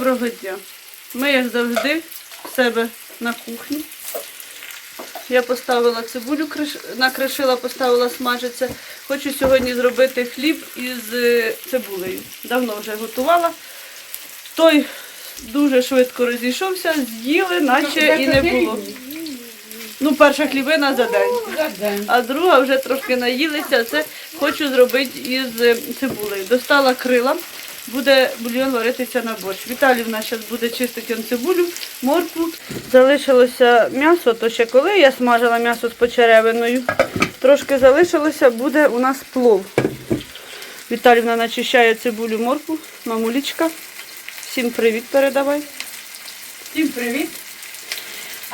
Доброго дня. Ми, як завжди, в себе на кухні. Я поставила цибулю, накришила, поставила смажитися. Хочу сьогодні зробити хліб із е, цибулею. Давно вже готувала. Той дуже швидко розійшовся, з'їли, наче і не було. Ну, перша хлібина за день. А друга вже трошки наїлися. Це хочу зробити із е, цибулею. Достала крила, буде бульйон варитися на борщ. Віталівна зараз буде чистити цибулю, моркву. Залишилося м'ясо, то ще коли я смажила м'ясо з почеревиною. Трошки залишилося, буде у нас плов. Віталівна начищає цибулю, моркву, мамулічка. Всім привіт передавай. Всім привіт.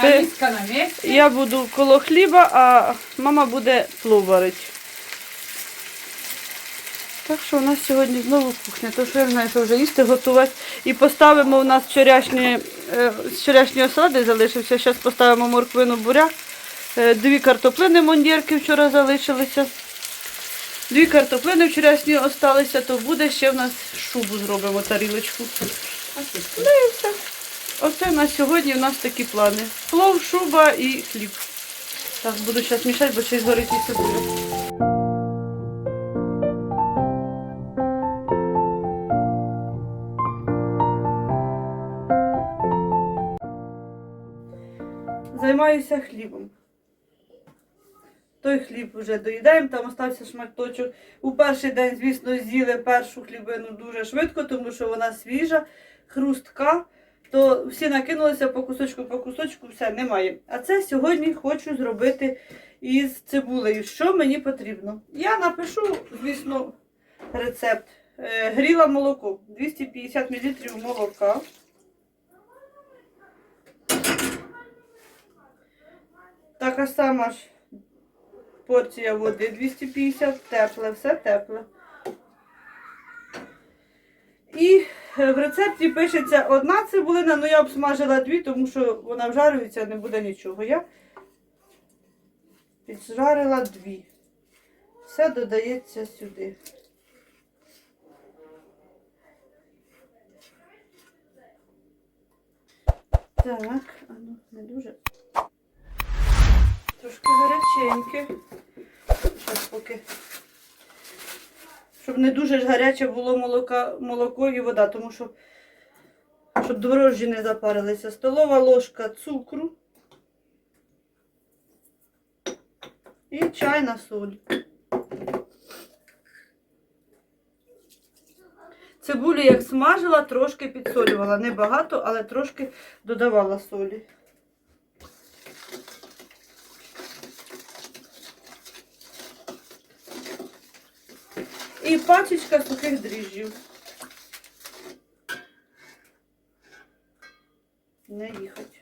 Ти- Аліска на місці. Я буду коло хліба, а мама буде плов варити. Так що у нас сьогодні знову кухня, то що я знаю, що вже їсти готувати. І поставимо у нас вчорашні, е, з вчорашньої осади залишився. Зараз поставимо морквину буряк. Е, Дві картоплини мондірки вчора залишилися. Дві картоплини вчорашні осталися, то буде ще в нас шубу зробимо, тарілочку. Ну і все. Оце на сьогодні у нас такі плани. Плов, шуба і хліб. Так, буду зараз мішати, бо ще й згорить і цибуля. Займаюся хлібом. Той хліб вже доїдаємо, там остався шматочок. У перший день, звісно, з'їли першу хлібину дуже швидко, тому що вона свіжа, хрустка. То всі накинулися по кусочку, по кусочку, все, немає. А це сьогодні хочу зробити із цибулею. Що мені потрібно? Я напишу, звісно, рецепт. Е, Гріла молоко. 250 мл молока. Така сама ж порція води 250, тепле, все тепле. І е, в рецепті пишеться одна цибулина, але я обсмажила дві, тому що вона вжарюється, не буде нічого. Я піджарила дві. Все додається сюди. Так, а ну, не дуже. Трошки гаряченьке. Зараз поки. Щоб не дуже ж гаряче було молока, молоко і вода, тому що щоб дрожжі не запарилися. Столова ложка цукру і чайна соль. Цибулю як смажила, трошки підсолювала. Не багато, але трошки додавала солі. І пачечка сухих дріжджів. Не їхать.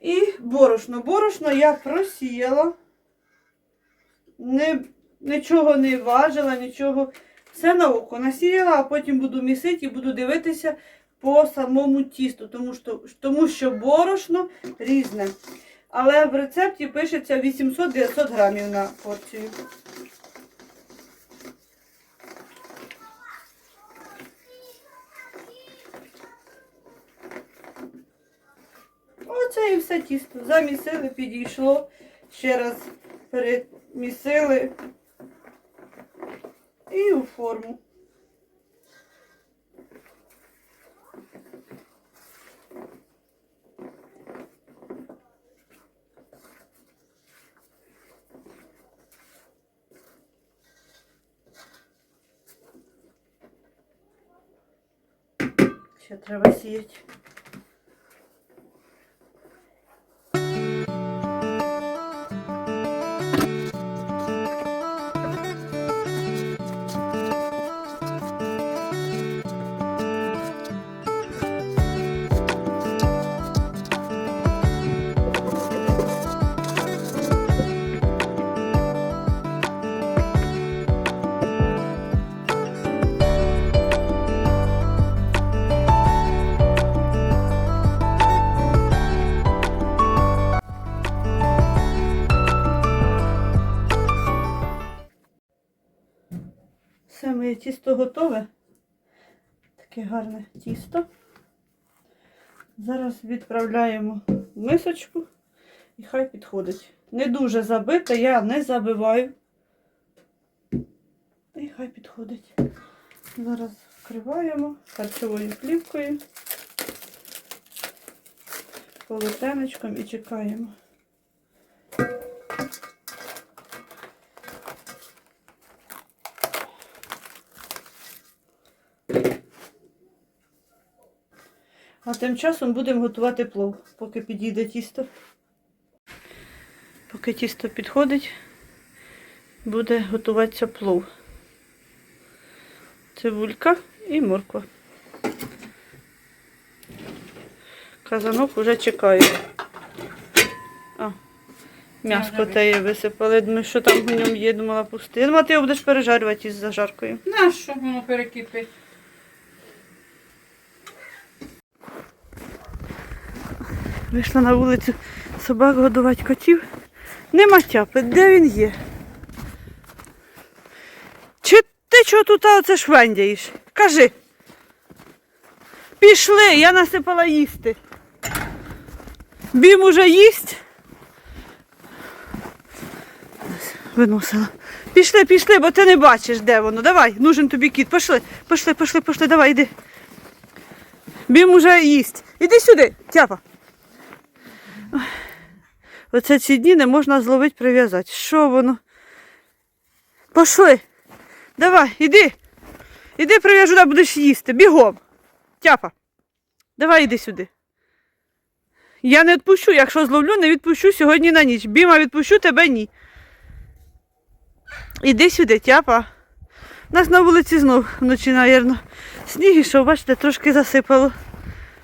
І борошно. Борошно я просіяла. Не, нічого не важила, нічого. Все на око насіяла, а потім буду місити і буду дивитися по самому тісту, тому що, тому що борошно різне. Але в рецепті пишеться 800-900 грамів на порцію. Оце і все тісто. Замісили, підійшло. Ще раз перемісили і у форму. Ще треба сіяти. Готове. Таке гарне тісто. Зараз відправляємо в мисочку і хай підходить. Не дуже забите, я не забиваю. І хай підходить. Зараз вкриваємо харчовою плівкою, полотенечком і чекаємо. А тим часом будемо готувати плов, поки підійде тісто. Поки тісто підходить, буде готуватися плов. Цибулька і морква. Казанок вже чекає. А, м'яско теє висипали. Думаю, що там в ньому є, думала пусти. Думала, ти його будеш пережарювати із зажаркою. Нащо воно перекипить? Вийшла на вулицю собак годувати котів. Нема тяпи, де він є? Чи ти чого тут оце швендяєш? Кажи. Пішли, я насипала їсти. Бім уже їсть. Виносила. Пішли, пішли, бо ти не бачиш, де воно. Давай, нужен тобі кіт. Пішли, пішли, пішли, пішли, давай, йди. Бім уже їсть. Іди сюди, тяпа. Оце ці дні не можна зловити, прив'язати. Що воно? Пошли. Давай, іди. Іди прив'яжу, да будеш їсти. Бігом. Тяпа. Давай іди сюди. Я не відпущу, якщо зловлю, не відпущу сьогодні на ніч. Біма відпущу, тебе ні. Іди сюди, тяпа. У нас на вулиці знов вночі, мабуть, сніг ішов, бачите, трошки засипало.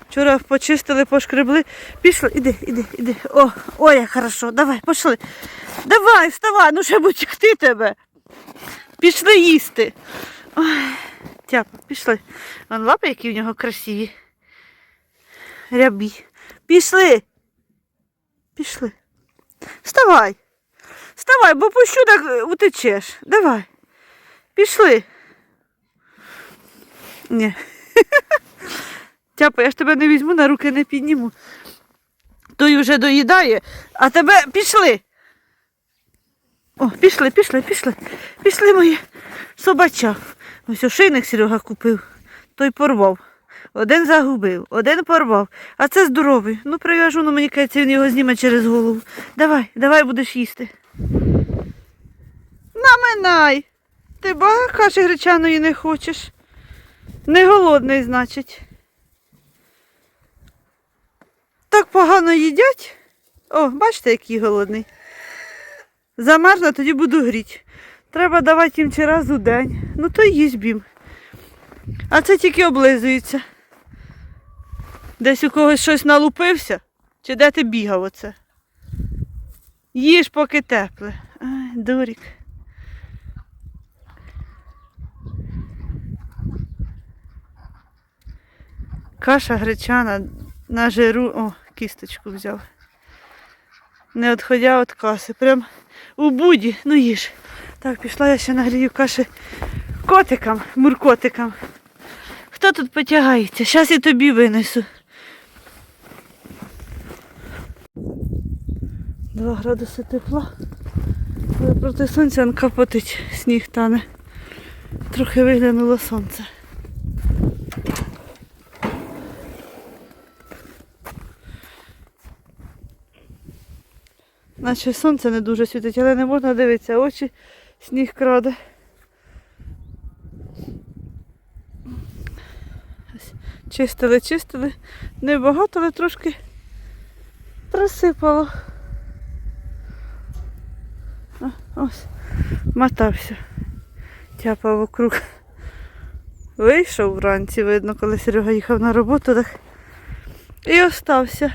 Вчора почистили, пошкребли. Пішли, іди, іди, іди. О, ой, як хорошо, давай, пішли. Давай, вставай, ну ще тягти тебе. Пішли їсти. Тяпа, пішли. Вон лапи, які в нього красиві. Рябі. Пішли. Пішли. Вставай. Вставай, бо пущу так утечеш. Давай. Пішли. Ні. Тяпа, я ж тебе не візьму, на руки не підніму. Той вже доїдає, а тебе пішли. О, пішли, пішли, пішли. Пішли мої собача. Ось ошейник Серега купив, той порвав. Один загубив, один порвав. А це здоровий. Ну, прив'яжу, ну мені кажеться, він його зніме через голову. Давай, давай будеш їсти. Наминай. Ти бага каші гречаної не хочеш. Не голодний, значить. Так погано їдять. О, бачите, який голодний. Замерзне, тоді буду гріти. Треба давати їм чи раз у день. Ну то й їсть бім. А це тільки облизується. Десь у когось щось налупився, чи де ти бігав оце? Їж, поки тепле. Ай, дурік. Каша гречана на жиру. О, кісточку взяв. Не відходя від каси. Прям у буді. Ну їж. Так, пішла я ще нагрію каші котикам, муркотикам. Хто тут потягається? Зараз і тобі винесу. Два градуси тепла. Але проти сонця он капотить, сніг тане. Трохи виглянуло сонце. Наче сонце не дуже світить, але не можна дивитися, очі сніг краде. Чистили, чистили. Небагато, але трошки просипало. Ось, мотався. Тяпа вокруг. Вийшов вранці, видно, коли Серега їхав на роботу, так і остався.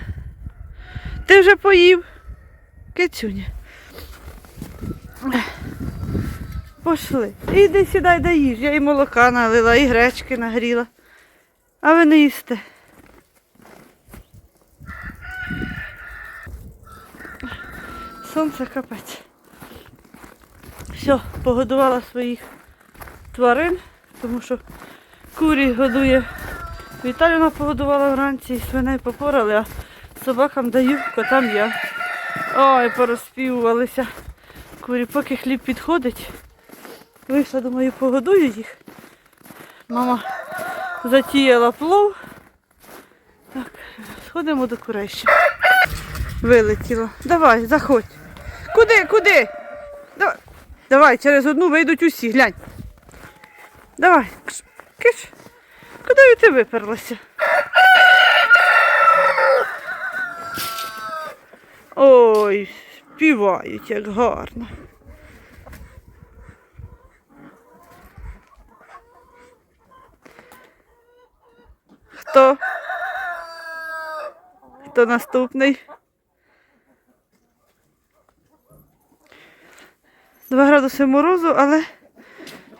Ти вже поїв? Кицюня. Пошли. Іди сідай да їж. Я і молока налила, і гречки нагріла. А ви не їсте. Сонце капець. Все, погодувала своїх тварин. тому що курі годує. Віталіна погодувала вранці, свиней попорали, а собакам даю, котам я. Ой, порозпівувалися. Курі, поки хліб підходить. Вийшла, думаю, погодую їх. Мама затіяла плов. Так, сходимо до курей ще. Вилетіло. Давай, заходь. Куди, куди? Давай, Давай через одну вийдуть усі, глянь. Давай, киш. Куди ти виперлася? Ой, співають як гарно. Хто? Хто наступний? Два градуси морозу, але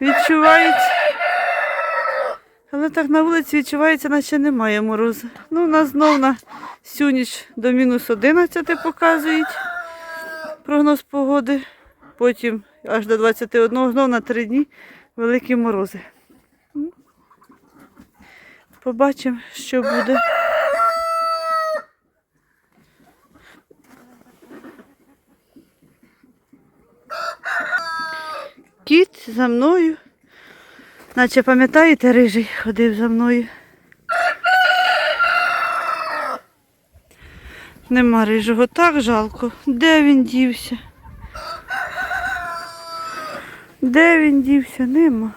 відчувається. Але так на вулиці відчувається, наче немає морозу. Ну, у нас знов на всю ніч до мінус 11 показують прогноз погоди. Потім аж до 21, знов на 3 дні великі морози. Ну, Побачимо, що буде. Кіт за мною. Наче пам'ятаєте, рижий ходив за мною. Нема рижого, так жалко. Де він дівся? Де він дівся? Нема.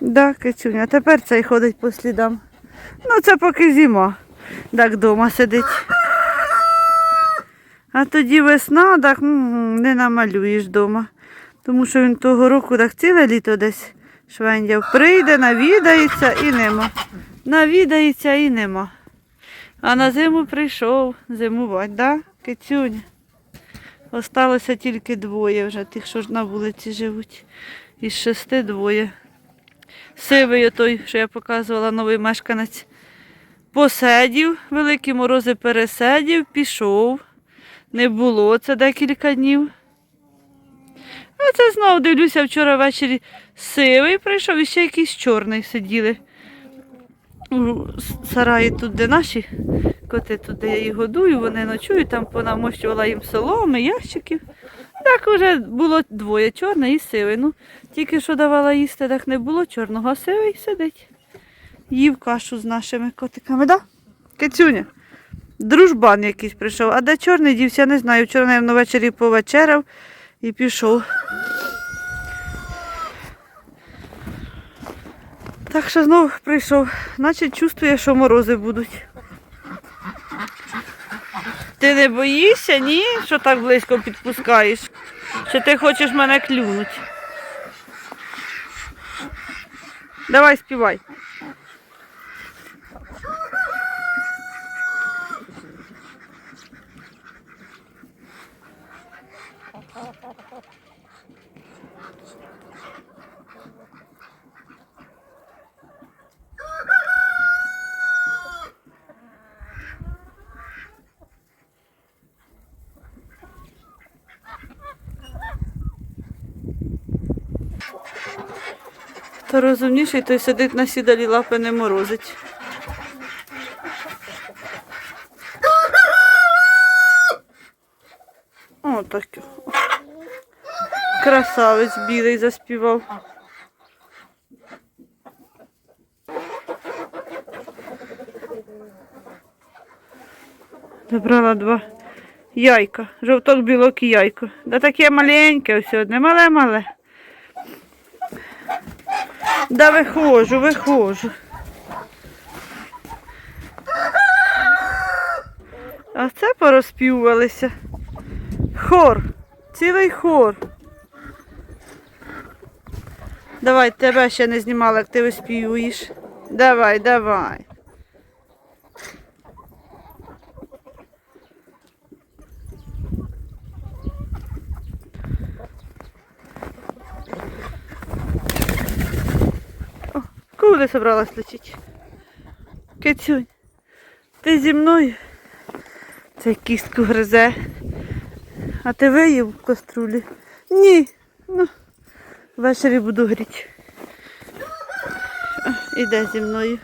Да, кицюня, тепер цей ходить по слідам. Ну, це поки зима. Так вдома сидить. А тоді весна, так не намалюєш вдома. Тому що він того року так ціле літо десь швендяв. Прийде, навідається і нема. Навідається і нема. А на зиму прийшов зимувати, да, кицюня? Осталося тільки двоє вже, тих, що ж на вулиці живуть. Із шести двоє. Сивий той, що я показувала, новий мешканець. Посидів, великі морози пересидів, пішов. Не було це декілька днів. А це знову дивлюся, вчора ввечері сивий прийшов і ще якийсь чорний сиділи. У сараї тут, де наші коти, тут, де я їх годую, вони ночують, там понамощувала їм соломи, ящиків. Так вже було двоє, чорний і сивий. Ну, тільки що давала їсти, так не було чорного, а сивий сидить. Їв кашу з нашими котиками, да? Кицюня. Дружбан якийсь прийшов, а де чорний дівся, не знаю. Вчора, мабуть, ввечері повечеряв і пішов. Так що знов прийшов, значить чувствує, що морози будуть. Ти не боїшся, ні? Що так близько підпускаєш? Чи ти хочеш мене клюнути? Давай співай. Хто розумніший, той сидить на сідалі лапи не морозить. О, так. Красавець білий заспівав. Забрала два яйка. Жовток, білок і яйко. Да таке маленьке все одне, мале-мале. Да виходжу, виходжу. А це порозпівувалися. Хор. Цілий хор. Давай, тебе ще не знімали, як ти виспівуєш. Давай, давай. Куди собралась летіти? Кицюнь, ти зі мною? Цей кістку гризе. А ти виїв в каструлі? Ні. Ну, ввечері буду гріти. іде зі мною.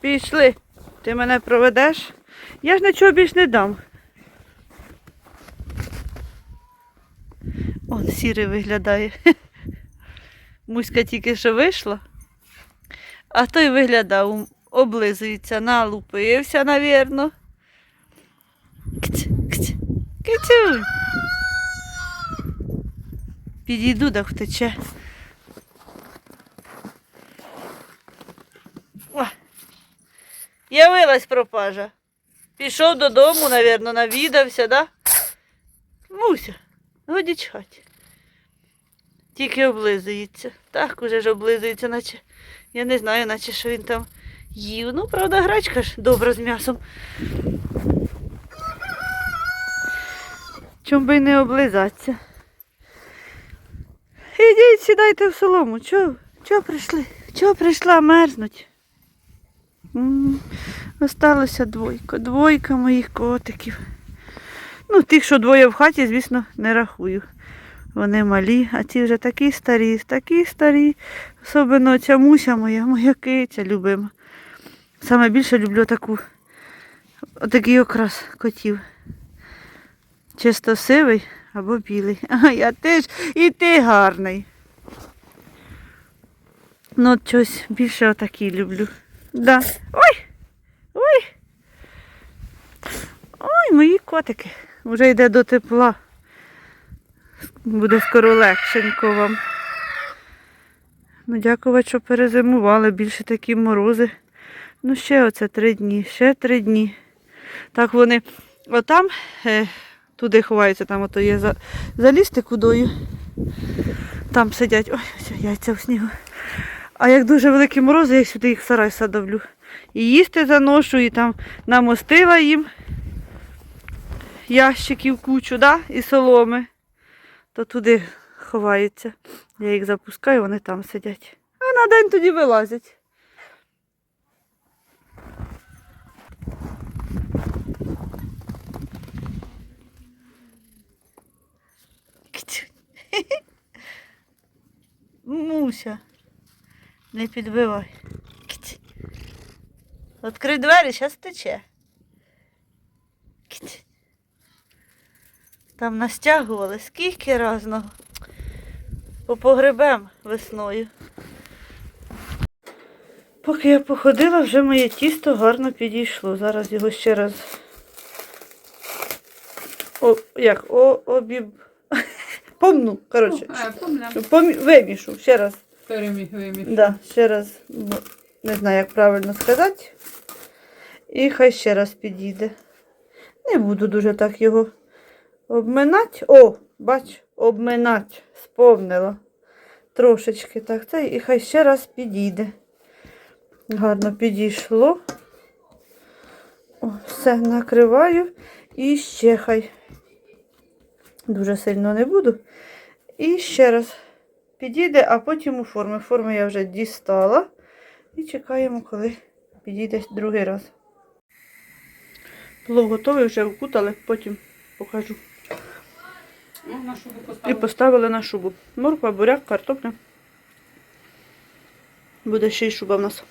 Пішли. Ти мене проведеш? Я ж нічого більш не дам. Он сірий виглядає. Муська тільки що вийшла, а той виглядав, облизується, налупився, навірно. Кць. Підійду, так втече. Явилась пропажа. Пішов додому, навірно, навідався, да? Муся, годі чхать. Тільки облизується. Так уже ж облизується, наче. Я не знаю, наче що він там їв. Ну, правда, грачка ж добра з м'ясом. Чом би не облизатися. Ідіть, сідайте в солому. Чого? Чого прийшли? Чого прийшла мерзнуть? Осталося двойко. Двойка моїх котиків. Ну, тих, що двоє в хаті, звісно, не рахую. Вони малі, а ті вже такі старі, такі старі. Особливо ця муся моя, моя киця любима. Саме більше люблю таку, отакий окрас котів. Чисто сивий або білий. А я теж і ти гарний. Ну, от щось більше отакі люблю. Да. Ой! Ой! Ой, мої котики. Вже йде до тепла. Буде скоро легшенько вам. Ну, дякувати, що перезимували. Більше такі морози. Ну, ще оце три дні, ще три дні. Так вони отам, е, туди ховаються, там ото є за, залізти кудою. Там сидять. Ой, ось яйця в снігу. А як дуже великі морози, я сюди їх в сарай садовлю. І їсти заношу, і там намостила їм ящиків кучу, да? і соломи. То туди ховаються. Я їх запускаю, вони там сидять. А на день тоді вилазять. Муся. Не підбивай. Відкрий двері, зараз тече. Там настягували скільки разного. По погребем весною. Поки я походила, вже моє тісто гарно підійшло. Зараз його ще раз. О, як? О, обіб. Помну, коротше. Помі... Вимішу, ще раз. Переміг виміг. Да, ще раз. Не знаю, як правильно сказати. І хай ще раз підійде. Не буду дуже так його обминати. О, бач, обминати. Сповнила. Трошечки так. Це, і хай ще раз підійде. Гарно підійшло. О, все, накриваю. І ще хай. Дуже сильно не буду. І ще раз підійде, а потім у форми. Форми я вже дістала. І чекаємо, коли підійде другий раз. Плов готовий, вже вкутали, потім покажу. Шубу І поставили. поставили на шубу. Морква, буряк, картопля. Буде ще й шуба в нас.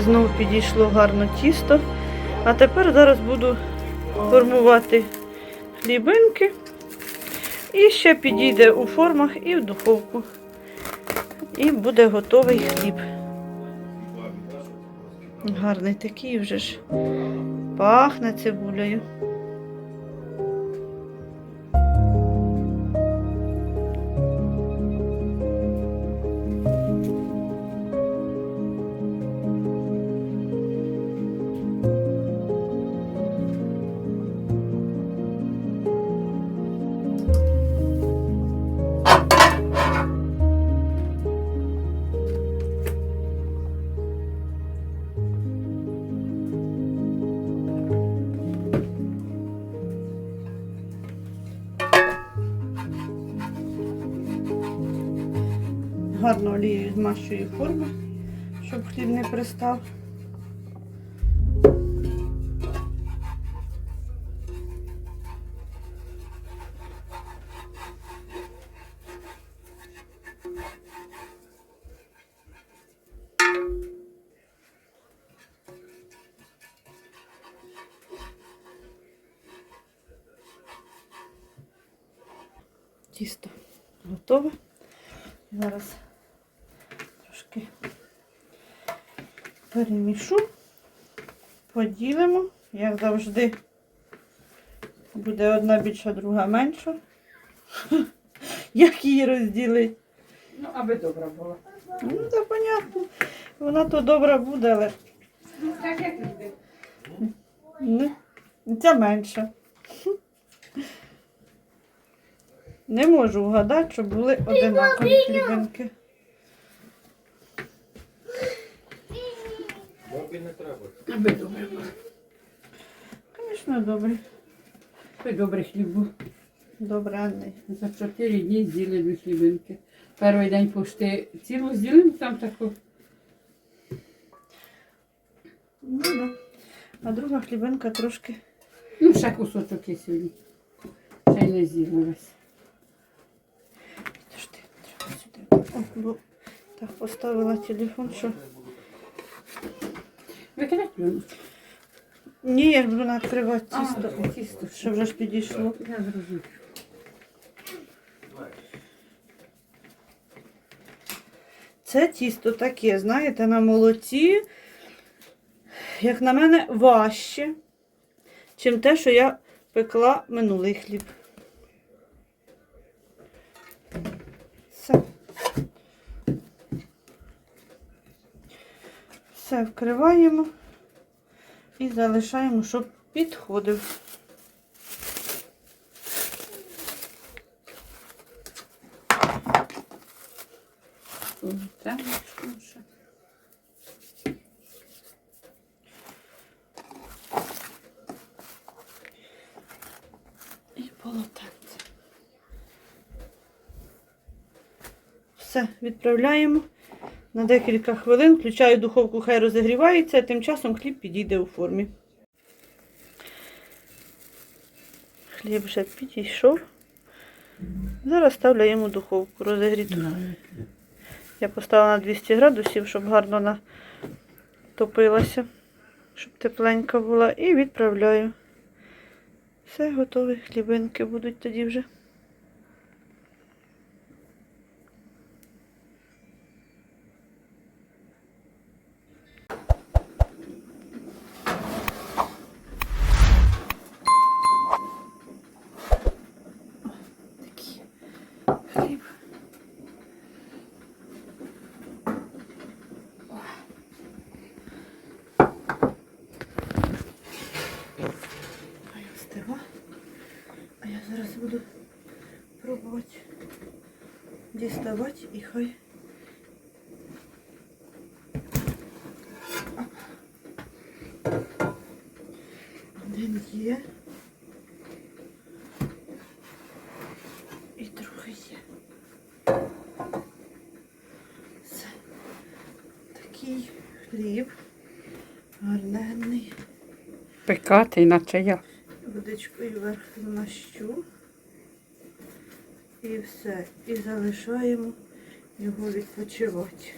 Знову підійшло гарно тісто. А тепер зараз буду формувати хлібинки. І ще підійде у формах і в духовку. І буде готовий хліб. Гарний такий вже ж пахне цибулею. Змащую форму, щоб хліб не пристав. Поділимо, як завжди. Буде одна більша, друга менша. Як її розділити? Ну, аби добра була. Ну, це понятно. Вона то добра буде, але Ну, так як люди. не, ця менша. Не можу вгадати, щоб були одинакові хлібинки. Бабі не треба. Аби добре було. Звісно, добре. Аби добрий хліб був. Добре, Анни. За чотири дні з'їли дві хлібинки. Перший день пошти цілу з'їли, там таку. Ну, да. А друга хлібинка трошки. Ну, ще кусочок є сьогодні. Ще й не з'їли весь. Підожди, треба сюди. О, бо так поставила телефон, що. Викидати. Ні, я ж буду накривати тісто. А, тісто. Що вже ж підійшло. Я зрозумів. Це тісто таке, знаєте, на молоці, як на мене, важче, чим те, що я пекла минулий хліб. Все. Все вкриваємо і залишаємо, щоб підходив. І полотенце. Все, відправляємо на декілька хвилин. Включаю духовку, хай розігрівається, а тим часом хліб підійде у формі. Хліб вже підійшов. Зараз ставлю йому духовку розігріту. Я поставила на 200 градусів, щоб гарно натопилася, щоб тепленька була. І відправляю. Все готове, хлібинки будуть тоді вже. Такий хліб. Хай остива. А я зараз буду пробувати діставати і хай. Один є. І другий є. Це такий хліб. Гарненний. Пекати, наче я. Водичкою вверх змащу. І все. І залишаємо його відпочивати.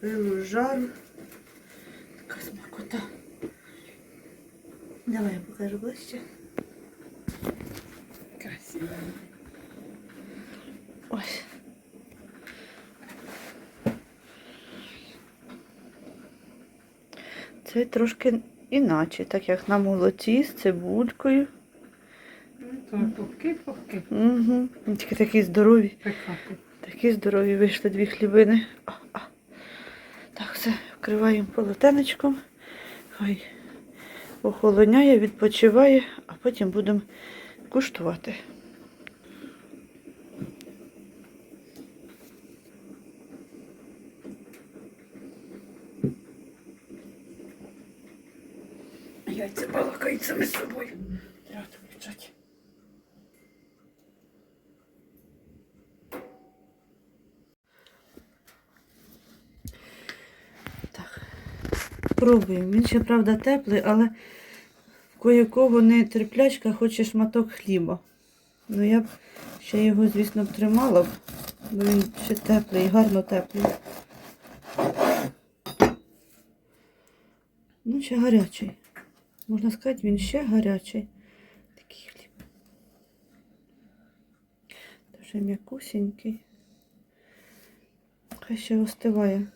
пилу з жару. Така смакота. Давай я покажу ближче. Красиво. Ось. Це трошки іначе, так як на молоці з цибулькою. Ну, то пухки, пухки. Угу. Тільки такі здорові. Пекати. Такі здорові вийшли дві хлібини. А, а. Так, все, вкриваємо полотенечком. Хай охолоняє, відпочиває, а потім будемо куштувати. Яйця балакають самі з собою. Треба включати. Так. Пробуємо. Він ще, правда, теплий, але в кое-кого не терплячка, хоче шматок хліба. Ну я б ще його, звісно, б тримала, бо він ще теплий, гарно теплий. Ну, ще гарячий. Можна сказати, він ще гарячий. Такий хліб. Дуже м'якусенький. Хай ще остиває.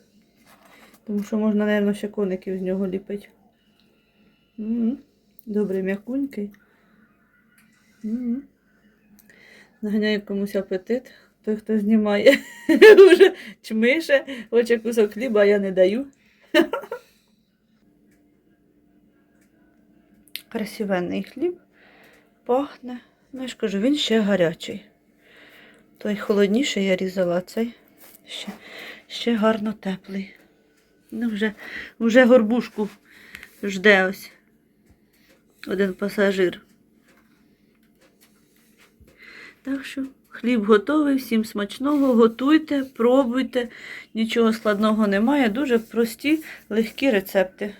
Тому що можна, мабуть, ще коників з нього ліпити. Добрий м'якунький. Наганяє комусь апетит. Той, хто знімає, вже чмише, хоче кусок хліба, а я не даю. Красивенний хліб. Пахне. Ну, я ж кажу, він ще гарячий. Той холодніший я різала, цей ще, ще гарно теплий. Ну, вже, вже горбушку жде ось один пасажир. Так що хліб готовий, всім смачного, готуйте, пробуйте, нічого складного немає. Дуже прості, легкі рецепти.